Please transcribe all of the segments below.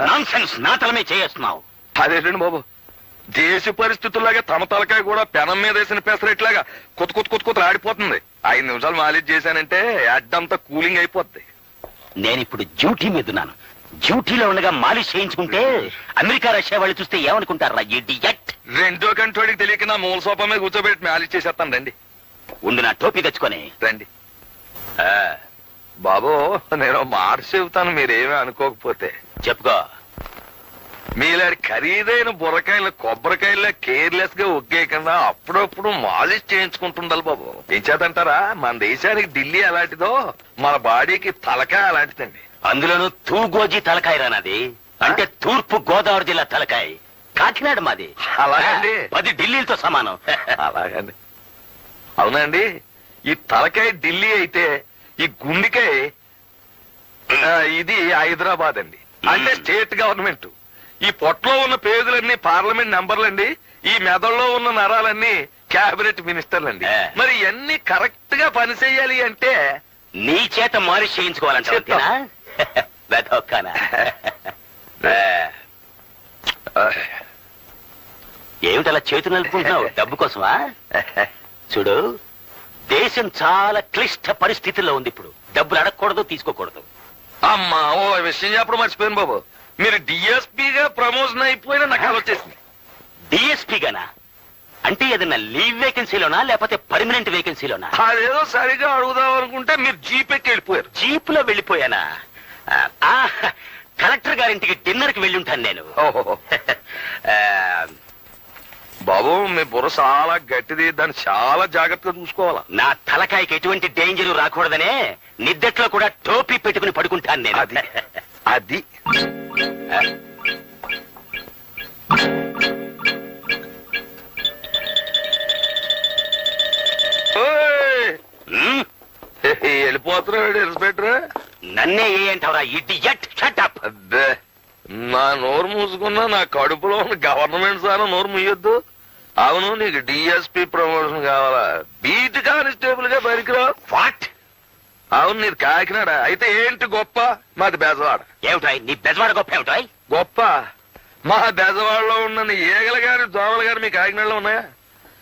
Non sense నా తలమే చేస్తున్నావు. అదేంటండి బాబు? దేశ పరిస్థితుల్లాగా తమ తలకాయ కూడా పెనం మీద వేసిన పెసరెట్లాగా కొత్త కొత్త కొత్త కొత్త ఆడిపోతుంది. ఐదు నిమిషాలు మాలిష్ చేశానంటే అడ్డంతా కూలింగ్ అయిపోద్ది. నేను ఇప్పుడు డ్యూటీ మీద ఉన్నాను. డ్యూటీలో ఉండగా మాలిష్ చేయించుకుంటే అమెరికా రష్యా వాళ్ళు చూస్తే ఏమనుకుంటారా ఇడియట్ రెండో కంటోడికి తెలియక నా మూల సోఫా మీద కూర్చోబెట్టి మాలిష్ చేసేస్తాను రండి. ఉండు నా టోపీ తెచ్చుకొని. రండి. బాబు నేను మాట చెబుతాను మీరేమీ అనుకోకపోతే. చెప్పుకో మీలాంటి ఖరీదైన బుర్రకాయలు కొబ్బరికాయల కేర్లెస్గా ఒగ్గేయకుండా అప్పుడప్పుడు మాలిష్ చేయించుకుంటుండాలి బాబు. ఏం చేతంటారా మన దేశానికి ఢిల్లీ అలాంటిదో మన బాడీకి తలకాయ అలాంటిదండి. అందులోనూ తూగోజీ తలకాయ రానది అంటే తూర్పు గోదావరి జిల్లా తలకాయ. కాకినాడ మాది. అలాగండి. పది ఢిల్లీలతో సమానం. అలాగండి. అవునండి ఈ తలకాయ ఢిల్లీ అయితే ఈ గుండెకాయ ఇది హైదరాబాద్ అండి అంటే స్టేట్ గవర్నమెంట్. ఈ పొట్టలో ఉన్న పేదలన్నీ పార్లమెంట్ నంబర్లండి ఈ మెదడులో ఉన్న నరాలన్నీ క్యాబినెట్ మినిస్టర్లండి. మరి ఇవన్నీ కరెక్ట్గా పని చేయాలి అంటే? నీ చేత మాలిష్. వెతొక్కనా ఆ, ఏమిటి అలా చేతులు నలుపుకుంటున్నావు? డబ్బు కోసమా? చూడు దేశం చాలా క్లిష్ట పరిస్థితుల్లో ఉంది ఇప్పుడు. డబ్బులు అడగకూడదు తీసుకోకూడదు. అమ్మా ఓ విషయం చెప్పడం మర్చిపోయాను బాబు. మీరు డిఎస్పీగా ప్రమోషన్ అయిపోయినా నాకు అలా వచ్చేసింది. డిఎస్పీ గానా? అంటే ఏదైనా లీవ్ వేకెన్సీలోనా లేకపోతే పర్మనెంట్ వేకెన్సీలోనా అదేదో సరిగా అడుగుదాం అనుకుంటే మీరు జీపెక్కి వెళ్ళిపోయారు. జీప్లో వెళ్ళిపోయానా? ఆ, కలెక్టర్ గారింటికి డిన్నర్కి వెళ్ళి ఉంటాను నేను. ఓహో. ఆ, బాబు మీ బుర్ర చాలా గట్టిది. దాన్ని చాలా జాగ్రత్తగా చూసుకోవాలా? నా తలకాయకి ఎటువంటి డేంజర్ రాకూడదనే నిద్దట్లో కూడా టోపీ పెట్టుకుని పడుకుంటాను నేను. అది అది. వెళ్ళిపోతున్నాడు ఇన్స్పెక్టర్. నన్నే ఏ అంటావురా ఇడియట్ షటప్ అబ్బే నా నోరు మూసుకున్నా నా కడుపులో ఉన్న గవర్నమెంట్ సార్ నోరు మూయొద్దు. అవును నీకు డిఎస్పి ప్రమోషన్ కావాలా? బీట్ కానిస్టేబుల్గా పనికిరావు వాట్ అవును నీది కాకినాడ. అయితే ఏంటి గొప్ప? మాది బెజవాడ. ఏమిటాయ్ నీ బెజవాడ గొప్ప ఏమిటాయ్ గొప్ప. మా బెజవాడలో ఉన్న ఏగల గారి దోమల గారు మీ కాకినాడలో ఉన్నాయా?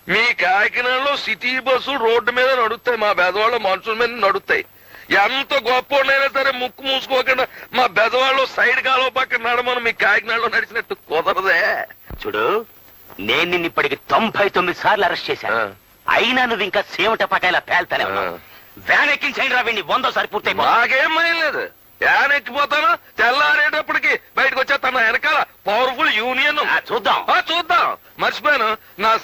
మీ కాకినాడలో సిటీ బస్సు రోడ్డు మీద నడుస్తాయి. మా బెజవాడలో మనుషుల మీద నడుస్తాయి. ఎంత గొప్ప ఉండైనా సరే ముక్కు మూసుకోకుండా మా బెజవాడలో సైడ్ కాలువ పక్కన నడమని మీ కాకినాడలో నడిచినట్టు కుదరదే. చూడు నేను నిన్ను ఇప్పటికి తొంభై తొమ్మిది సార్లు అరెస్ట్ చేశాను. అయినా నువ్వు ఇంకా సేవట పటాల పేల్తానే. వ్యాన్ ఎక్కించండి రా వీడిని వందోసారి పూర్తయి మాకేం భయం లేదు. యాన్ ఎక్కిపోతాను తెల్లారేటప్పటికి బయటకు వచ్చేస్తాను వెనకాల. పవర్ఫుల్ యూనియన్ చూద్దాం. చూద్దాం. మర్చిపోయాను. నా